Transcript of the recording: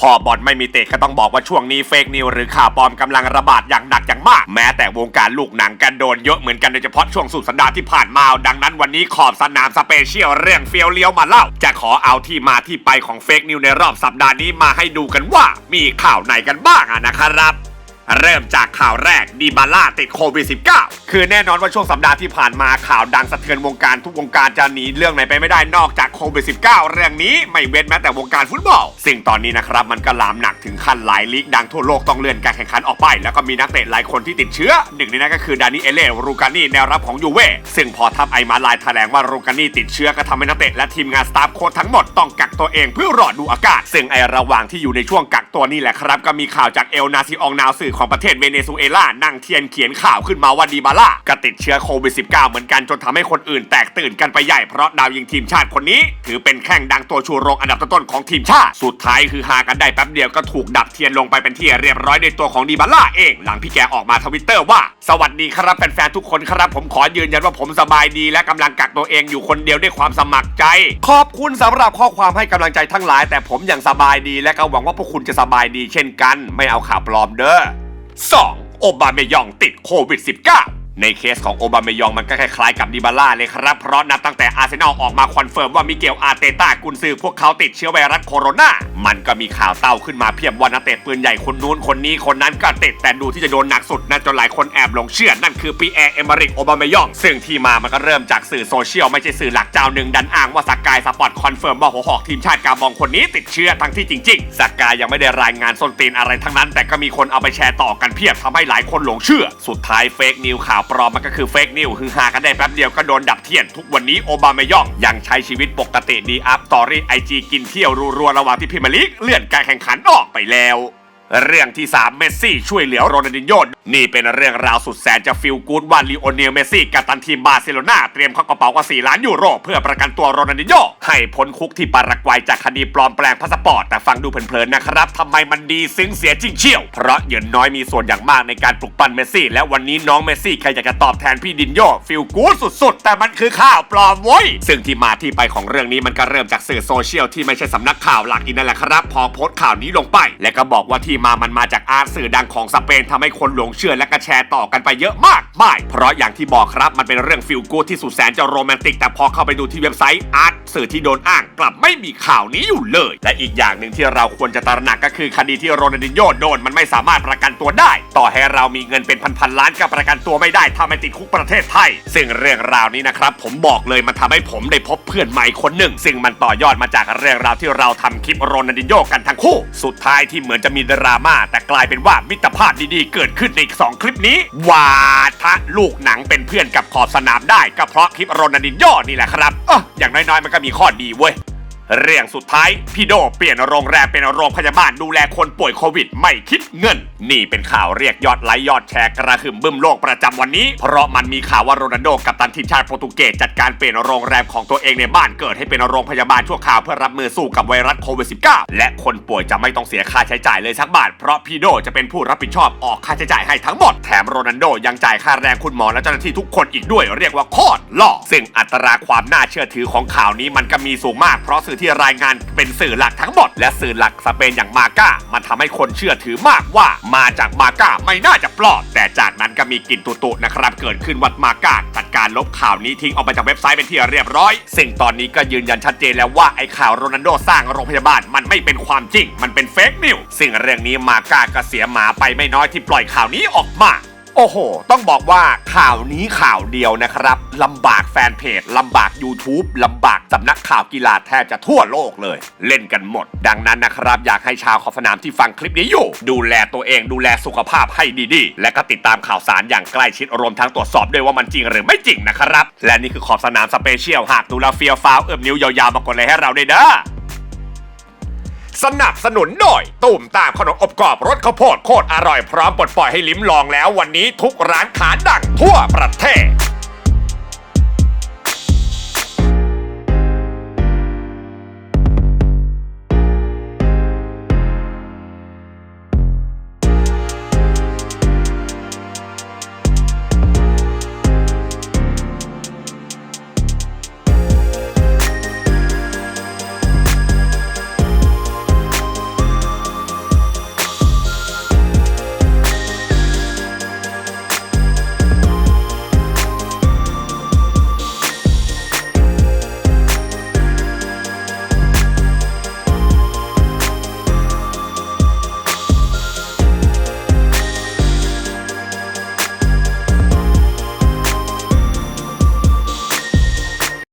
พอบอลไม่มีเตะก็ต้องบอกว่าช่วงนี้เฟกนิวหรือข่าวปลอมกำลังระบาดอย่างหนักอย่างมาก แม้แต่วงการลูกหนังกันโดนเยอะเหมือนกันโดยเฉพาะช่วงสุดสัปดาห์ที่ผ่านมา ดังนั้นวันนี้ขอบสนามสเปเชียลเรื่องเฟียวเลี้ยวมาเล่า จะขอเอาที่มาที่ไปของเฟกนิวในรอบสัปดาห์นี้มาให้ดูกันว่า มีข่าวไหนกันบ้างนะครับ เริ่มจากข่าวแรกดีบาล่าติดโควิด -19 คือแน่นอนว่าช่วงสัปดาห์ที่ผ่านมาข่าวดังสะเทือนวงการทุกวงการจะหนีเรื่องไหนไปไม่ได้นอกจากโควิด -19 เรื่องนี้ไม่เว้นแม้แต่วงการฟุตบอล ซึ่งตอนนี้นะครับมันก็ลามหนักถึงขั้นหลายลีกดังทั่วโลกต้องเลื่อนการแข่งขันออกไป แล้วก็มีนักเตะหลายคนที่ติดเชื้อ หนึ่งในนั้นก็คือดานิเอเล่รูกานี่แนวรับของยูเว่ซึ่งพอทัพไอมาลายแถลงว่ารูกานี่ติดเชื้อก็ทำให้นักเตะและทีมงานสตาฟโค้ชทั้งหมดต้องกักตัวเองเพื่อรอดูอาการซึ่งไอระหว่างที่อยู่ในช่วงกักตัวนี่แหละครับก็มีข่าวจากเอลนาซิอองนาวสื่อของประเทศเวเนซุเอลานั่งเทียนเขียนข่าวขึ้นมาว่าดีบาล่าก็ติดเชื้อโควิด -19 เหมือนกันจนทำให้คนอื่นแตกตื่นกันไปใหญ่เพราะดาวยิงทีมชาติคนนี้ ถือเป็นแข้งดังตัวชูโรงอันดับต้นของทีมชาติ สุดท้ายคือหากันได้แป๊บเดียวก็ถูกดับเทียนลงไปเป็นที่เรียบร้อยในตัวของดีบาล่าเอง หลังพี่แกออกมาทวิตเตอร์ว่า สวัสดีครับแฟนๆทุกคนครับ ผมขอยืนยันว่าผมสบายดี และกำลังกักตัวเองอยู่คนเดียวด้วยความสมัครใจ ขอบคุณสำหรับข้อความให้กำลังใจทั้งหลาย แต่ผมยังสบายดีและก็หวังว่าพวกคุณจะสบายดี เช่นกัน ไม่เอาข่าวปลอมเด้อ 2. โอบาเมยองติดโควิด -19 ในเคสของโอบามยองมันก็คล้ายๆกับดิบาล่าเลยครับ เพราะนับตั้งแต่อาร์เซนอลออกมาคอนเฟิร์มว่ามิเกลอาร์เตต้ากุนซือพวกเขาติดเชื้อไวรัสโคโรนามันก็มีข่าวเต้าขึ้นมาเพียบว่านักเตะปืนใหญ่คนนู้นคนนี้คนนั้นก็ติดแต่ดูที่จะโดนหนักสุดนะจนหลายคนแอบหลงเชื่อ นั่นคือปีแอร์เอมริกโอบามยอง ซึ่งที่มามันก็เริ่มจากสื่อโซเชียลไม่ใช่สื่อหลักเจ้าหนึ่งดันอ้างว่าสกายสปอร์ตคอนเฟิร์มว่าหัวหอกทีมชาติกาบองคนนี้ติดเชื้อทั้งที่จริงๆสกายยังไม่ได้รายงานส้นตีนอะไรทั้งนั้น แต่ก็มีคนเอาไปแชร์ต่อกันเพียบทำให้หลายคนหลงเชื่อ สุดท้ายเฟกนิวข่าวปลอมมันก็คือเฟกนิวคือหากันได้แป๊บเดียวก็โดนดับเทียนทุกวันนี้โอบามายองยังใช้ชีวิตปกติดีอัพตอรี่ไอจีกินเที่ยวรัวๆระหว่างที่พิมลิกเลื่อนการแข่งขันออกไปแล้ว เรื่องที่ 3 เมสซี่ช่วยเหลือโรนัลดินโญ่นี่เป็นเรื่องราวสุดแสนจะฟิลกูดว่าลีโอเนลเมสซี่กัปตันทีมบาร์เซโลนาเตรียมเข้ากระเป๋ากว่า 4 ล้านยูโรเพื่อประกันตัวโรนัลดินโญ่ให้พ้นคุกที่ปารากวัยจากคดีปลอมแปลงพาสปอร์ต แต่ฟังดูเพลินๆนะครับทำไมมันดีซึ้งเสียจริงเชี่ยว เพราะเหยินน้อยมีส่วนอย่างมากในการปลุกปั้นเมสซี่และวันนี้น้องเมสซี่ใครอยากจะตอบแทนพี่ดินโญ่ฟิลกูดสุดๆ แต่มันคือข่าวปลอมเว้ยซึ่งที่มาที่ไปของเรื่องนี้มันก็เริ่มจากสื่อโซเชียลที่ไม่ใช่สำนักข่าวหลักอีนั่นแหละครับ พอโพสต์ข่าวนี้ลงไป และก็บอกว่าที่มามันมาจากอาร์ตสื่อดังของสเปนทำให้คนหลงเชื่อและก็แชร์ต่อกันไปเยอะมากมายเพราะอย่างที่บอกครับมันเป็นเรื่องฟิลกูที่สุดแสนจะโรแมนติก แต่พอเข้าไปดูที่เว็บไซต์อาร์ตสื่อที่โดนอ้างกลับไม่มีข่าวนี้อยู่เลย และอีกอย่างหนึ่งที่เราควรจะตระหนักก็คือคดีที่โรนัลดินโญโดนมันไม่สามารถประกันตัวได้ ต่อให้เรามีเงินเป็นพันๆล้านก็ประกันตัวไม่ได้ถ้าไม่ติดคุกประเทศไทย ซึ่งเรื่องราวนี้นะครับผมบอกเลยมันทำให้ผมได้พบเพื่อนใหม่คนหนึ่ง ซึ่งมันต่อยอดมาจากเรื่องราวที่เราทำคลิปโรนัลดินโญกันทั้งคู่ สุดท้ายที่เหมือนจะมีดราม่าแต่กลายเป็นว่ามิตรภาพดีๆ เกิดขึ้นในอีกสองคลิปนี้วาทะลูกหนังเป็นเพื่อนกับขอบสนามได้ก็เพราะคลิปโรนันดินย่อนี่แหละครับอะอย่างน้อยๆ มันก็มีข้อดีเว้ยเรื่องสุดท้ายพี่โดเปลี่ยนโรงแรมเป็นโรงพยาบาลดูแลคนป่วยโควิด ไม่คิดเงินนี่เป็นข่าวเรียกยอดไลค์ยอดแชร์กระหึ่มบึ้มโลกประจำวันนี้ เพราะมันมีข่าวว่าโรนัลโดกับตันทีมชาติโปรตุเกสจัดการเปลี่ยนโรงแรมของตัวเองในบ้านเกิดให้เป็นโรงพยาบาลชั่วคราวเพื่อรับมือสู้กับไวรัสโควิด -19 และคนป่วยจะไม่ต้องเสียค่าใช้จ่ายเลยสักบาท เพราะพีโดจะเป็นผู้รับผิดชอบออกค่าใช้จ่ายให้ทั้งหมด แถมโรนัลโดยังจ่ายค่าแรงคุณหมอและเจ้าหน้าที่ทุกคนอีกด้วยเรียกว่าโคตรหล่อซึ่งอัตราความน่าเชื่อถือของข่าวนี้มันก็มีสูงมาก เพราะสื่อที่รายงานเป็นสื่อหลักทั้งหมด และสื่อหลักสเปนอย่างมาก้ามันทำให้คนเชื่อถือมากว่ามาจากมาก้าไม่น่าจะปลอด แต่จากนั้นก็มีกลิ่นตุๆนะครับ เกิดขึ้นวัดมาก้าจัดการลบข่าวนี้ทิ้งออกไปจากเว็บไซต์เป็นที่เรียบร้อย ซึ่งตอนนี้ก็ยืนยันชัดเจนแล้วว่าไอ้ข่าวโรนัลโดสร้างโรงพยาบาลมันไม่เป็นความจริง มันเป็นเฟกนิวซึ่งเรื่องนี้มาก้าก็เสียหมาไปไม่น้อยที่ปล่อยข่าวนี้ออกมา โอ้โห ต้องบอกว่าข่าวนี้ข่าวเดียวนะครับลำบากแฟนเพจลำบาก YouTube ลำบากสำนักข่าวกีฬาแทบจะทั่วโลกเลย เล่นกันหมด ดังนั้นนะครับ อยากให้ชาวขอบสนามที่ฟังคลิปนี้อยู่ ดูแลตัวเองดูแลสุขภาพให้ดีๆ และก็ติดตามข่าวสารอย่างใกล้ชิดรวมทั้งตรวจสอบด้วยว่ามันจริงหรือไม่จริงนะครับ และนี่คือขอบสนามสเปเชียลหากดูแลเฟียฟ้าวเอื้อมนิ้วยาวๆมากดเลยให้เราด้เด้อ สนับสนุนโดยตุ่มตามขนมอบกรอบรสข้าวโพดโคตรอร่อยพร้อมปลดปล่อยให้ลิ้มลองแล้ววันนี้ทุกร้านค้าดังทั่วประเทศ